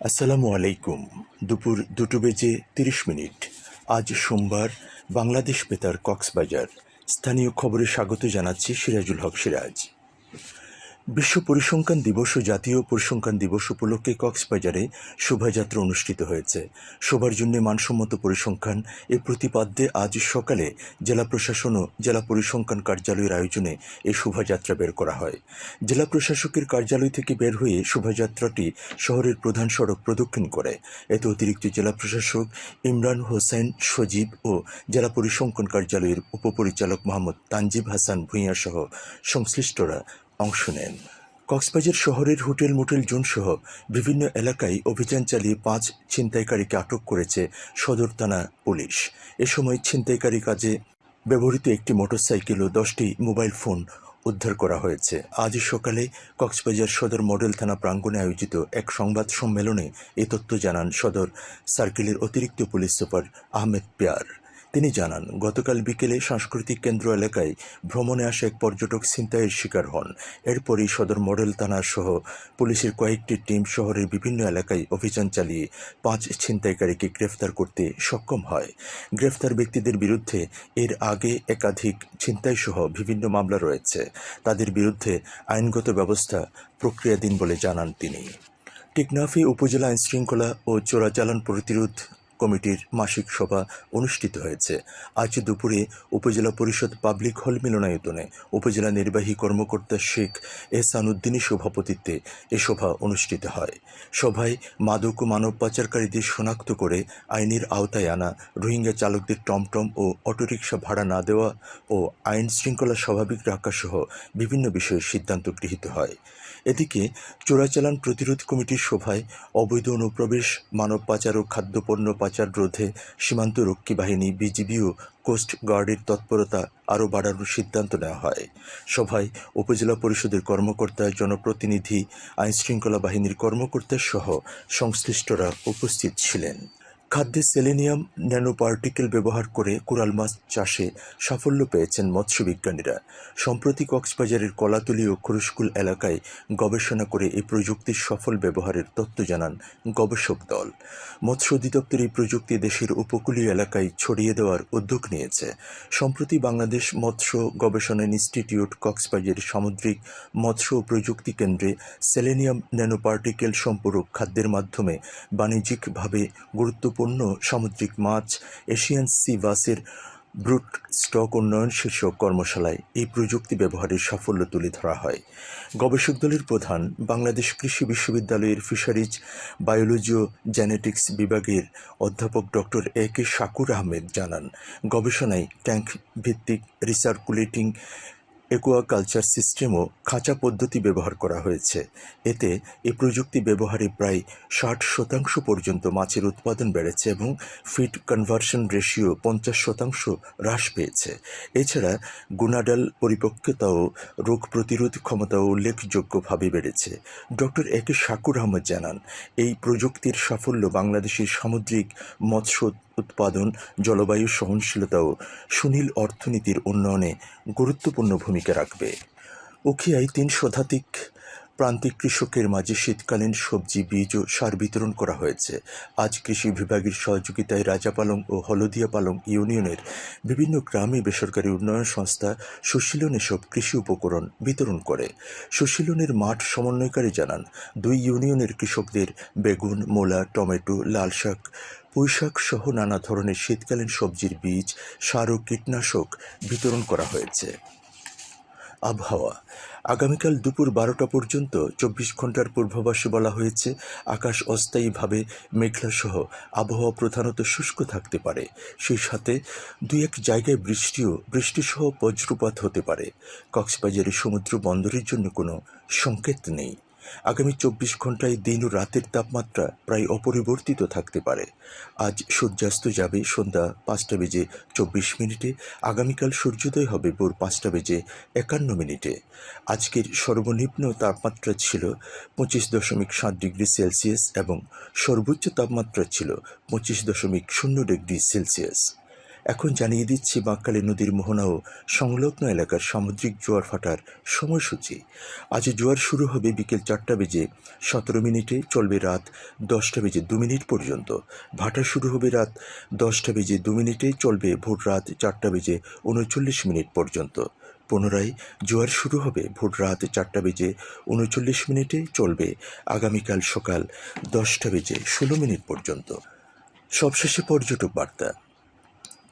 আসসালামু আলাইকুম। দুপুর দুটো বেজে তিরিশ মিনিট। আজ সোমবার, বাংলাদেশ বেতার কক্সবাজার। স্থানীয় খবরে স্বাগত জানাচ্ছি সিরাজুল হক সিরাজ। বিশ্ব পরিসংখ্যান দিবস ও জাতীয় পরিসংখ্যান দিবস উপলক্ষে কক্সবাজারে শোভাযাত্রা অনুষ্ঠিত হয়েছে। সবার জন্য মানসম্মত পরিসংখ্যান এ প্রতিপাদ্যে আজ সকালে জেলা প্রশাসন ও জেলা পরিসংখ্যান কার্যালয়ের আয়োজনে এই শোভাযাত্রা বের করা হয়। জেলা প্রশাসকের কার্যালয় থেকে বের হয়ে শোভাযাত্রাটি শহরের প্রধান সড়ক প্রদক্ষিণ করে। এতে অতিরিক্ত জেলা প্রশাসক ইমরান হোসেন, সজীব ও জেলা পরিসংখ্যান কার্যালয়ের উপপরিচালক মোহাম্মদ তানজিব হাসান ভূঁইয়া সহ সংশ্লিষ্টরা অংশ নেন। কক্সবাজার শহরের হোটেল, মোটেল জোন সহ বিভিন্ন এলাকায় অভিযান চালিয়ে পাঁচ ছিনতাইকারীকে আটক করেছে সদর থানা পুলিশ। এ সময় ছিনতাইকারী কাজে ব্যবহৃত একটি মোটরসাইকেল ও দশটি মোবাইল ফোন উদ্ধার করা হয়েছে। আজ সকালে কক্সবাজার সদর মডেল থানা প্রাঙ্গণে আয়োজিত এক সংবাদ সম্মেলনে এ তথ্য জানান সদর সার্কেলের অতিরিক্ত পুলিশ সুপার আহমেদ পেয়ার। তিনি জানান, গতকাল বিকেলে সাংস্কৃতিক কেন্দ্র এলাকায় ভ্রমণে আসা এক পর্যটক ছিনতাইয়ের শিকার হন। এরপরই সদর মডেল থানা সহ পুলিশের কয়েকটি টিম শহরের বিভিন্ন এলাকায় অভিযান চালিয়ে পাঁচ ছিনতাইকারীকে গ্রেফতার করতে সক্ষম হয়। গ্রেফতার ব্যক্তিদের বিরুদ্ধে এর আগে একাধিক ছিনতাইসহ বিভিন্ন মামলা রয়েছে। তাদের বিরুদ্ধে আইনগত ব্যবস্থা প্রক্রিয়াধীন বলে জানান তিনি। টেকনাফে উপজেলা আইনশৃঙ্খলা ও চোরাচালান প্রতিরোধ কমিটির মাসিক সভা অনুষ্ঠিত হয়েছে। আজ দুপুরে উপজেলা পরিষদ পাবলিক হল মিলনায়তনে উপজেলা নির্বাহী কর্মকর্তা শেখ এহসান উদ্দিনের সভাপতিত্বে এ সভা অনুষ্ঠিত হয়। সভায় মাদক ও মানব পাচারকারীদের শনাক্ত করে আইনের আওতায় আনা, রোহিঙ্গা চালকদের টমটম ও অটোরিকশা ভাড়া না দেওয়া ও আইন শৃঙ্খলা স্বাভাবিক রাখা সহ বিভিন্ন বিষয়ে সিদ্ধান্ত গৃহীত হয়। এদিকে চোরাচালান প্রতিরোধ কমিটির সভায় অবৈধ অনুপ্রবেশ, মানব পাচার ও খাদ্যপণ্য পাচার রোধে সীমান্ত রক্ষী বাহিনী বিজিবি ও কোস্ট গার্ডের তৎপরতা আরও বাড়ানোর সিদ্ধান্ত নেওয়া হয়। সভায় উপজেলা পরিষদের কর্মকর্তা, জনপ্রতিনিধি, আইনশৃঙ্খলা বাহিনীর কর্মকর্তা সহ সংশ্লিষ্টরা উপস্থিত ছিলেন। খাদ্যে সেলেনিয়াম ন্যানোপার্টিকেল ব্যবহার করে কোরাল মাছ চাষে সাফল্য পেয়েছেন মৎস্যবিজ্ঞানীরা। সম্প্রতি কক্সবাজারের কলাতলি ও খরুশকুল এলাকায় গবেষণা করে এই প্রযুক্তির সফল ব্যবহারের তথ্য জানান গবেষক দল। মৎস্য অধিদপ্তর এই প্রযুক্তি দেশের উপকূলীয় এলাকায় ছড়িয়ে দেওয়ার উদ্যোগ নিয়েছে। সম্প্রতি বাংলাদেশ মৎস্য গবেষণা ইনস্টিটিউট কক্সবাজার সামুদ্রিক মৎস্য ও প্রযুক্তি কেন্দ্রে সেলেনিয়াম ন্যানোপার্টিকেল সম্পূরক খাদ্যের মাধ্যমে বাণিজ্যিকভাবে গুরুত্বপূর্ণ সামুদ্রিক মাছ, এশিয়ান সি বাসের ব্রুট স্টক উন্নয়ন শীর্ষক কর্মশালায় এই প্রযুক্তি ব্যবহারের সাফল্য তুলে ধরা হয়। গবেষক দলের প্রধান বাংলাদেশ কৃষি বিশ্ববিদ্যালয়ের ফিশারিজ, বায়োলজি ও জেনেটিক্স বিভাগের অধ্যাপক doctor A K Shakur Ahmed জানান, গবেষণায় ট্যাঙ্ক ভিত্তিক রিসার্কুলেটিং একুয়াকালচার সিস্টেমও খাঁচা পদ্ধতি ব্যবহার করা হয়েছে। এতে এ প্রযুক্তি ব্যবহারে প্রায় ষাট শতাংশ পর্যন্ত মাছের উৎপাদন বেড়েছে এবং ফিড কনভার্সন রেশিও পঞ্চাশ শতাংশ হ্রাস পেয়েছে। এছাড়া গুণাডাল পরিপক্কতা ও রোগ প্রতিরোধ ক্ষমতাও উল্লেখযোগ্যভাবে বেড়েছে। Doctor A K Shakur Ahmad জানান, এই প্রযুক্তির সাফল্য বাংলাদেশের সামুদ্রিক মৎস্য উৎপাদন জলবায়ু সহনশীলতা ও সুনীল অর্থনীতির উন্নয়নে গুরুত্বপূর্ণ ভূমিকা রাখবে। উখিয়ায় তিন শতাধিক প্রান্তিক কৃষকের মাঝে শীতকালীন সবজি, বীজ ও সার বিতরণ করা হয়েছে। আজ কৃষি বিভাগের সহযোগিতায় রাজাপালং ও হলদিয়া পালং ইউনিয়নের বিভিন্ন গ্রামে বেসরকারি উন্নয়ন সংস্থা সুশীলন এসব কৃষি উপকরণ বিতরণ করে। সুশীলনের মাঠ সমন্বয়কারী জানান, দুই ইউনিয়নের কৃষকদের বেগুন, মূলা, টমেটো, লাল শাক পুঁইশাক সহ নানা ধরনের শীতকালীন সবজির বীজ, সার ও কীটনাশক বিতরণ করা হয়েছে। আবহাওয়া। আগামীকাল দুপুর বারোটা পর্যন্ত চব্বিশ ঘণ্টার পূর্বাভাসে বলা হয়েছে, আকাশ অস্থায়ীভাবে মেঘলাসহ আবহাওয়া প্রধানত শুষ্ক থাকতে পারে। সেই সাথে দুই এক জায়গায় বৃষ্টিও, বৃষ্টিসহ বজ্রপাত হতে পারে। কক্সবাজারের সমুদ্র বন্দরের জন্য কোনো সংকেত নেই। আগামী চব্বিশ ঘন্টায় দিন ও রাতের তাপমাত্রা প্রায় অপরিবর্তিত থাকতে পারে। আজ সূর্যাস্ত যাবে সন্ধ্যা পাঁচটা বেজে চব্বিশ মিনিটে, আগামীকাল সূর্যোদয় হবে ভোর পাঁচটা বেজে একান্ন মিনিটে। আজকের সর্বনিম্ন তাপমাত্রা ছিল পঁচিশ দশমিক সাত ডিগ্রি সেলসিয়াস এবং সর্বোচ্চ তাপমাত্রা ছিল পঁচিশ দশমিক শূন্য ডিগ্রি সেলসিয়াস। এখন জানিয়ে দিচ্ছি বাঁকখালী নদীর মোহনা ও সংলগ্ন এলাকার সামুদ্রিক জোয়ার ফাটার সময়সূচি। আজ জোয়ার শুরু হবে বিকেল চারটা বেজে সতেরো মিনিটে, চলবে রাত দশটা বেজে দু মিনিট পর্যন্ত। ভাটা শুরু হবে রাত দশটা বেজে দু মিনিটে, চলবে ভোর রাত চারটা বেজে উনচল্লিশ মিনিট পর্যন্ত। পুনরায় জোয়ার শুরু হবে ভোর রাত চারটা বেজে উনচল্লিশ মিনিটে, চলবে আগামীকাল সকাল দশটা বেজে ষোলো মিনিট পর্যন্ত। সবশেষে পর্যটক বার্তা।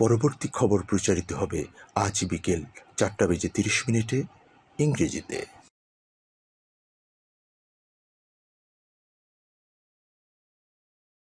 পরবর্তী খবর প্রচারিত হবে আজ বিকেল চারটা বেজে তিরিশ মিনিটে ইংরেজিতে।